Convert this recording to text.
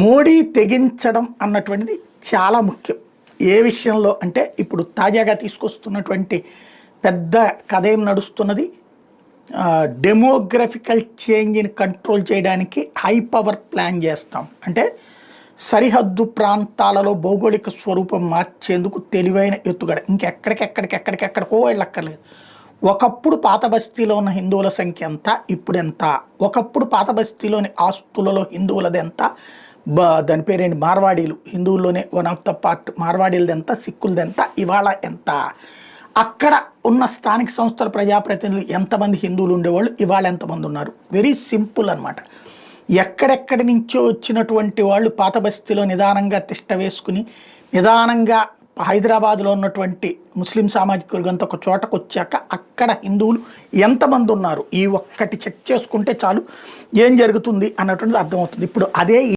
మోడీ తెగించడం అన్నటువంటిది చాలా ముఖ్యం. ఏ విషయంలో అంటే ఇప్పుడు తాజాగా తీసుకొస్తున్నటువంటి పెద్ద కథ ఏం నడుస్తున్నది? డెమోగ్రఫికల్ చేంజ్ని కంట్రోల్ చేయడానికి హై పవర్ ప్లాన్ చేస్తాం. అంటే సరిహద్దు ప్రాంతాలలో భౌగోళిక స్వరూపం మార్చేందుకు తెలివైన ఎత్తుగడ. ఇంకెక్కడికెక్కడికెక్కడికెక్కడికో వెళ్ళక్కర్లేదు. ఒకప్పుడు పాత బస్తీలో ఉన్న హిందువుల సంఖ్య ఎంత? ఇప్పుడెంత ఒకప్పుడు పాత బస్తీలోని ఆస్తులలో హిందువులది ఎంత? దాని పేరేంటి? మార్వాడీలు. హిందువుల్లోనే వన్ ఆఫ్ ద పార్ట్ మార్వాడీలది ఎంత? సిక్కులది ఎంత? ఇవాళ ఎంత? అక్కడ ఉన్న స్థానిక సంస్థల ప్రజాప్రతినిధులు ఎంతమంది హిందువులు ఉండేవాళ్ళు? ఇవాళ ఎంతమంది ఉన్నారు? వెరీ సింపుల్ అనమాట ఎక్కడెక్కడి నుంచో వచ్చినటువంటి వాళ్ళు పాత బస్తీలో నిదానంగా తిష్ట వేసుకుని నిదానంగా హైదరాబాద్లో ఉన్నటువంటి ముస్లిం సామాజిక వర్గంతో ఒక చోటకు వచ్చాక అక్కడ హిందువులు ఎంతమంది ఉన్నారు? ఈ ఒక్కటి చెక్ చేసుకుంటే చాలు ఏం జరుగుతుంది అన్నటువంటిది అర్థమవుతుంది. ఇప్పుడు అదే